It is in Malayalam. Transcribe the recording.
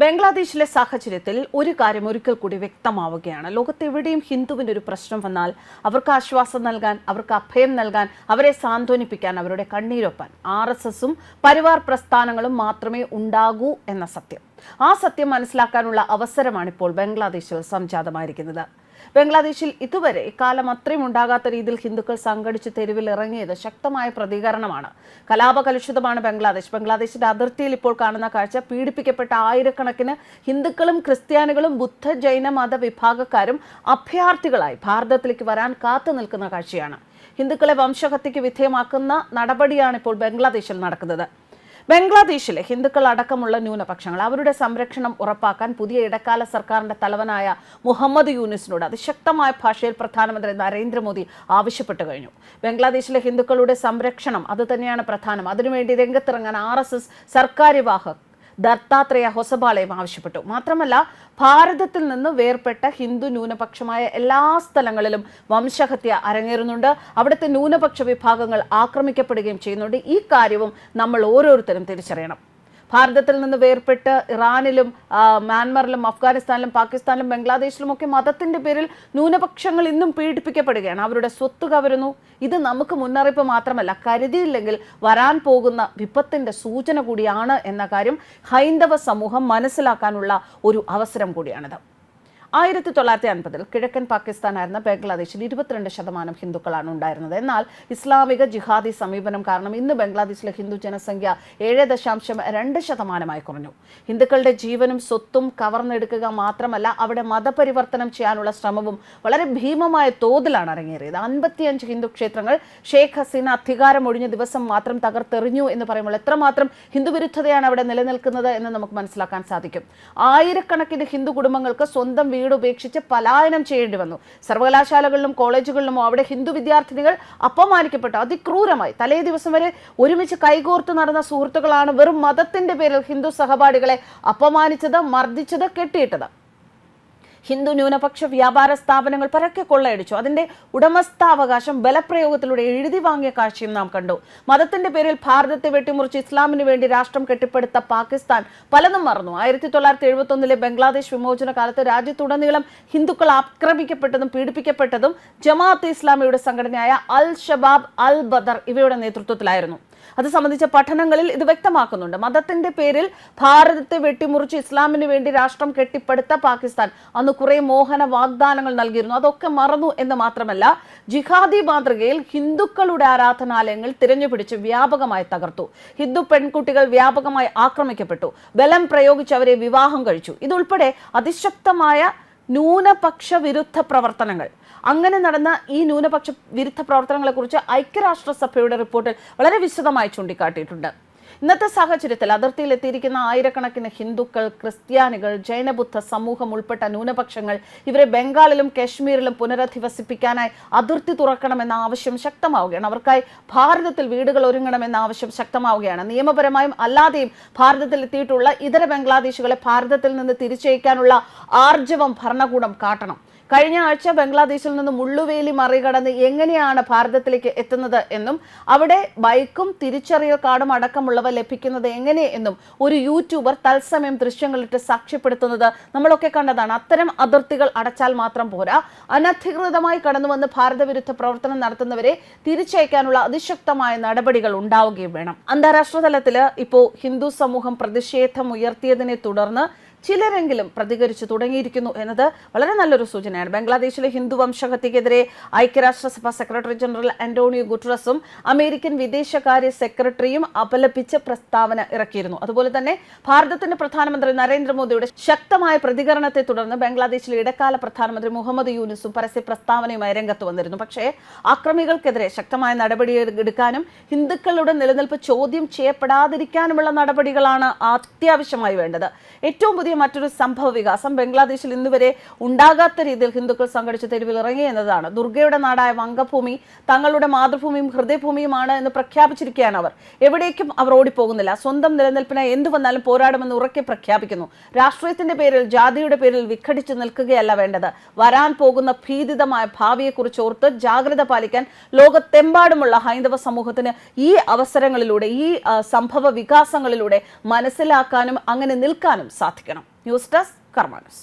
ബംഗ്ലാദേശിലെ സാഹചര്യത്തിൽ ഒരു കാര്യം ഒരിക്കൽ കൂടി വ്യക്തമാവുകയാണ്. ലോകത്തെവിടെയും ഹിന്ദുവിന് ഒരു പ്രശ്നം വന്നാൽ അവർക്ക് ആശ്വാസം നൽകാൻ അവർക്ക് അഭയം നൽകാൻ അവരെ സാന്ത്വനിപ്പിക്കാൻ അവരുടെ കണ്ണീരൊപ്പാൻ ആർ എസ് എസും പരിവാർ പ്രസ്ഥാനങ്ങളും മാത്രമേ ഉണ്ടാകൂ എന്ന സത്യം. ആ സത്യം മനസ്സിലാക്കാനുള്ള അവസരമാണ് ഇപ്പോൾ ബംഗ്ലാദേശിൽ സംജാതമായിരിക്കുന്നത്. ബംഗ്ലാദേശിൽ ഇതുവരെ ഇക്കാലം അത്രയും ഉണ്ടാകാത്ത രീതിയിൽ ഹിന്ദുക്കൾ സംഘടിച്ച് തെരുവിൽ ഇറങ്ങിയത് ശക്തമായ പ്രതികരണമാണ്. കലാപകലുഷിതമാണ് ബംഗ്ലാദേശ്. ബംഗ്ലാദേശിന്റെ അതിർത്തിയിൽ ഇപ്പോൾ കാണുന്ന കാഴ്ച പീഡിപ്പിക്കപ്പെട്ട ആയിരക്കണക്കിന് ഹിന്ദുക്കളും ക്രിസ്ത്യാനികളും ബുദ്ധ ജൈന മത വിഭാഗക്കാരും അഭയാർത്ഥികളായി ഭാരതത്തിലേക്ക് വരാൻ കാത്തു നിൽക്കുന്ന കാഴ്ചയാണ്. ഹിന്ദുക്കളെ വംശഹത്യക്ക് വിധേയമാക്കുന്ന നടപടിയാണ് ഇപ്പോൾ ബംഗ്ലാദേശിൽ നടക്കുന്നത്. ബംഗ്ലാദേശിലെ ഹിന്ദുക്കൾ അടക്കമുള്ള ന്യൂനപക്ഷങ്ങൾ അവരുടെ സംരക്ഷണം ഉറപ്പാക്കാൻ പുതിയ ഇടക്കാല സർക്കാരിന്റെ തലവനായ മുഹമ്മദ് യൂനിസിനോട് അതിശക്തമായ ഭാഷയിൽ പ്രധാനമന്ത്രി നരേന്ദ്രമോദി ആവശ്യപ്പെട്ടു കഴിഞ്ഞു. ബംഗ്ലാദേശിലെ ഹിന്ദുക്കളുടെ സംരക്ഷണം അതുതന്നെയാണ് പ്രധാനം. അതിനുവേണ്ടി രംഗത്തിറങ്ങാൻ ആർ എസ് എസ് സർക്കാരിവാഹക് ദത്താത്രേയ ഹൊസബാളയും ആവശ്യപ്പെട്ടു. മാത്രമല്ല ഭാരതത്തിൽ നിന്ന് വേർപെട്ട ഹിന്ദു ന്യൂനപക്ഷമായ എല്ലാ സ്ഥലങ്ങളിലും വംശഹത്യ അരങ്ങേറുന്നുണ്ട്. അവിടുത്തെ ന്യൂനപക്ഷ വിഭാഗങ്ങൾ ആക്രമിക്കപ്പെടുകയും ചെയ്യുന്നുണ്ട്. ഈ കാര്യവും നമ്മൾ ഓരോരുത്തരും തിരിച്ചറിയണം. ഭാരതത്തിൽ നിന്ന് വേർപെട്ട് ഇറാനിലും മ്യാൻമറിലും അഫ്ഗാനിസ്ഥാനിലും പാകിസ്ഥാനിലും ബംഗ്ലാദേശിലും ഒക്കെ മതത്തിന്റെ പേരിൽ ന്യൂനപക്ഷങ്ങൾ ഇന്നും പീഡിപ്പിക്കപ്പെടുകയാണ്. അവരുടെ സ്വത്ത് കവരുന്നു. ഇത് നമുക്ക് മുന്നറിയിപ്പ് മാത്രമല്ല കരുതിയില്ലെങ്കിൽ വരാൻ പോകുന്ന വിപത്തിന്റെ സൂചന കൂടിയാണ് എന്ന കാര്യം ഹൈന്ദവ സമൂഹം മനസ്സിലാക്കാനുള്ള ഒരു അവസരം കൂടിയാണിത്. ആയിരത്തി തൊള്ളായിരത്തി അൻപതിൽ കിഴക്കൻ പാകിസ്ഥാനായിരുന്ന ബംഗ്ലാദേശിൽ ഇരുപത്തിരണ്ട് ശതമാനം ഹിന്ദുക്കളാണ് ഉണ്ടായിരുന്നത്. എന്നാൽ ഇസ്ലാമിക ജിഹാദി സമീപനം കാരണം ഇന്ന് ബംഗ്ലാദേശിലെ ഹിന്ദു ജനസംഖ്യ ഏഴ് ദശാംശം രണ്ട് ശതമാനമായി കുറഞ്ഞു. ഹിന്ദുക്കളുടെ ജീവനും സ്വത്തും കവർന്നെടുക്കുക മാത്രമല്ല അവിടെ മതപരിവർത്തനം ചെയ്യാനുള്ള ശ്രമവും വളരെ ഭീമമായ തോതിലാണ് അരങ്ങേറിയത്. അൻപത്തിയഞ്ച് ഹിന്ദു ക്ഷേത്രങ്ങൾ ഷെയ്ഖ് ഹസീന അധികാരം ഒഴിഞ്ഞ ദിവസം മാത്രം തകർത്തെറിഞ്ഞു എന്ന് പറയുമ്പോൾ എത്രമാത്രം ഹിന്ദുവിരുദ്ധതയാണ് അവിടെ നിലനിൽക്കുന്നത് എന്ന് നമുക്ക് മനസ്സിലാക്കാൻ സാധിക്കും. ആയിരക്കണക്കിന് ഹിന്ദു കുടുംബങ്ങൾക്ക് സ്വന്തം വീട് ഉപേക്ഷിച്ച് പലായനം ചെയ്യേണ്ടി വന്നു. സർവകലാശാലകളിലും കോളേജുകളിലും അവിടെ ഹിന്ദു വിദ്യാർത്ഥിനികൾ അപമാനിക്കപ്പെട്ടു. അതിക്രൂരമായി. തലേ ദിവസം വരെ ഒരുമിച്ച് കൈകോർത്ത് നടന്ന സുഹൃത്തുക്കളാണ് വെറും മതത്തിന്റെ പേരിൽ ഹിന്ദു സഹപാഠികളെ അപമാനിച്ചത് മർദ്ദിച്ചത് കെട്ടിയിട്ടത്. ഹിന്ദു ന്യൂനപക്ഷ വ്യാപാര സ്ഥാപനങ്ങൾ പരക്കെ കൊള്ളയടിച്ചു. അതിന്റെ ഉടമസ്ഥാവകാശം ബലപ്രയോഗത്തിലൂടെ എഴുതി വാങ്ങിയ കാഴ്ചയും നാം കണ്ടു. മതത്തിന്റെ പേരിൽ ഭാരതത്തെ വെട്ടിമുറിച്ച് ഇസ്ലാമിന് വേണ്ടി രാഷ്ട്രം കെട്ടിപ്പടുത്ത പാകിസ്ഥാൻ പലതും മറന്നു. ആയിരത്തി തൊള്ളായിരത്തി എഴുപത്തി ഒന്നിലെ ബംഗ്ലാദേശ് വിമോചന കാലത്ത് രാജ്യത്തുടനീളം ഹിന്ദുക്കൾ ആക്രമിക്കപ്പെട്ടതും പീഡിപ്പിക്കപ്പെട്ടതും ജമാഅത്ത് ഇസ്ലാമിയുടെ സംഘടനയായ അൽ ഷബാബ് അൽ ബദർ ഇവയുടെ നേതൃത്വത്തിലായിരുന്നു. അത് സംബന്ധിച്ച പഠനങ്ങളിൽ ഇത് വ്യക്തമാക്കുന്നുണ്ട്. മതത്തിന്റെ പേരിൽ ഭാരതത്തെ വെട്ടിമുറിച്ച് ഇസ്ലാമിന് വേണ്ടി രാഷ്ട്രം കെട്ടിപ്പടുത്ത പാകിസ്ഥാൻ അന്ന് കുറെ മോഹന വാഗ്ദാനങ്ങൾ നൽകിയിരുന്നു. അതൊക്കെ മറന്നു എന്ന് മാത്രമല്ല ജിഹാദി മാതൃകയിൽ ഹിന്ദുക്കളുടെ ആരാധനാലയങ്ങൾ തിരഞ്ഞുപിടിച്ച് വ്യാപകമായി തകർത്തു. ഹിന്ദു പെൺകുട്ടികൾ വ്യാപകമായി ആക്രമിക്കപ്പെട്ടു. ബലം പ്രയോഗിച്ച് അവരെ വിവാഹം കഴിച്ചു. ഇതുൾപ്പെടെ അതിശക്തമായ ന്യൂനപക്ഷ വിരുദ്ധ പ്രവർത്തനങ്ങൾ അങ്ങനെ നടന്ന ഈ ന്യൂനപക്ഷ വിരുദ്ധ പ്രവർത്തനങ്ങളെക്കുറിച്ച് ഐക്യരാഷ്ട്രസഭയുടെ റിപ്പോർട്ടിൽ വളരെ വിശദമായി ചൂണ്ടിക്കാട്ടിയിട്ടുണ്ട്. ഇന്നത്തെ സാഹചര്യത്തിൽ അതിർത്തിയിൽ എത്തിയിരിക്കുന്ന ആയിരക്കണക്കിന് ഹിന്ദുക്കൾ ക്രിസ്ത്യാനികൾ ജൈനബുദ്ധ സമൂഹം ഉൾപ്പെട്ട ന്യൂനപക്ഷങ്ങൾ ഇവരെ ബംഗാളിലും കാശ്മീരിലും പുനരധിവസിപ്പിക്കാനായി അതിർത്തി തുറക്കണമെന്ന ആവശ്യം ശക്തമാവുകയാണ്. അവർക്കായി ഭാരതത്തിൽ വീടുകൾ ഒരുങ്ങണമെന്ന ആവശ്യം ശക്തമാവുകയാണ്. നിയമപരമായും അല്ലാതെയും ഭാരതത്തിൽ എത്തിയിട്ടുള്ള ഇതര ബംഗ്ലാദേശികളെ ഭാരതത്തിൽ നിന്ന് തിരിച്ചയക്കാനുള്ള ആർജവം ഭരണകൂടം കാട്ടണം. കഴിഞ്ഞ ആഴ്ച ബംഗ്ലാദേശിൽ നിന്ന് മുള്ളുവേലി മറികടന്ന് എങ്ങനെയാണ് ഭാരതത്തിലേക്ക് എത്തുന്നത് എന്നും അവിടെ ബൈക്കും തിരിച്ചറിയൽ കാർഡും അടക്കമുള്ളവ ലഭിക്കുന്നത് എങ്ങനെ എന്നും ഒരു യൂട്യൂബർ തത്സമയം ദൃശ്യങ്ങളിട്ട് സാക്ഷ്യപ്പെടുത്തുന്നത് നമ്മളൊക്കെ കണ്ടതാണ്. അത്തരം അതിർത്തികൾ അടച്ചാൽ മാത്രം പോരാ. അനധികൃതമായി കടന്നുവന്ന് ഭാരതവിരുദ്ധ പ്രവർത്തനം നടത്തുന്നവരെ തിരിച്ചയക്കാനുള്ള അതിശക്തമായ നടപടികൾ ഉണ്ടാവുകയും വേണം. അന്താരാഷ്ട്ര തലത്തിൽ ഇപ്പോൾ ഹിന്ദു സമൂഹം പ്രതിഷേധം ഉയർത്തിയതിനെ തുടർന്ന് ചിലരെങ്കിലും പ്രതികരിച്ചു തുടങ്ങിയിരിക്കുന്നു എന്നത് വളരെ നല്ലൊരു സൂചനയാണ്. ബംഗ്ലാദേശിലെ ഹിന്ദു വംശഹത്യക്കെതിരെ ഐക്യരാഷ്ട്രസഭ സെക്രട്ടറി ജനറൽ അന്റോണിയോ ഗുട്രസും അമേരിക്കൻ വിദേശകാര്യ സെക്രട്ടറിയും അപലപിച്ച പ്രസ്താവന ഇറക്കിയിരുന്നു. അതുപോലെ തന്നെ ഭാരതത്തിന്റെ പ്രധാനമന്ത്രി നരേന്ദ്രമോദിയുടെ ശക്തമായ പ്രതികരണത്തെ തുടർന്ന് ബംഗ്ലാദേശിലെ ഇടക്കാല പ്രധാനമന്ത്രി മുഹമ്മദ് യൂനിസും പരസ്യ പ്രസ്താവനയുമായി രംഗത്ത് വന്നിരുന്നു. പക്ഷേ ആക്രമികൾക്കെതിരെ ശക്തമായ നടപടി എടുക്കാനും ഹിന്ദുക്കളുടെ നിലനിൽപ്പ് ചോദ്യം ചെയ്യപ്പെടാതിരിക്കാനുമുള്ള നടപടികളാണ് അത്യാവശ്യമായി വേണ്ടത്. ഏറ്റവും പുതിയ മറ്റൊരു സംഭവ വികാസം. ബംഗ്ലാദേശിൽ ഇന്നുവരെ ഉണ്ടാകാത്ത രീതിയിൽ ഹിന്ദുക്കൾ സംഘടിച്ച് തെരുവിൽ ഇറങ്ങി എന്നതാണ്. ദുർഗയുടെ നാടായ വങ്കഭൂമി തങ്ങളുടെ മാതൃഭൂമിയും ഹൃദയഭൂമിയുമാണ് എന്ന് പ്രഖ്യാപിച്ചിരിക്കുകയാണ് അവർ. എവിടേക്കും അവർ ഓടിപ്പോകുന്നില്ല. സ്വന്തം നിലനിൽപ്പിനായി എന്തു വന്നാലും പോരാടുമെന്ന് ഉറക്കെ പ്രഖ്യാപിക്കുന്നു. രാഷ്ട്രീയത്തിന്റെ പേരിൽ ജാതിയുടെ പേരിൽ വിഘടിച്ച് നിൽക്കുകയല്ല വേണ്ടത്. വരാൻ പോകുന്ന ഭീതിതമായ ഭാവിയെക്കുറിച്ച് ഓർത്ത് ജാഗ്രത പാലിക്കാൻ ലോകത്തെമ്പാടുമുള്ള ഹൈന്ദവ സമൂഹത്തിന് ഈ അവസരങ്ങളിലൂടെ ഈ സംഭവ വികാസങ്ങളിലൂടെ മനസ്സിലാക്കാനും അങ്ങനെ നിൽക്കാനും സാധിക്കണം. ചെയ്യണം ന്യൂസ് ഡെസ്ക് കർമാനസ്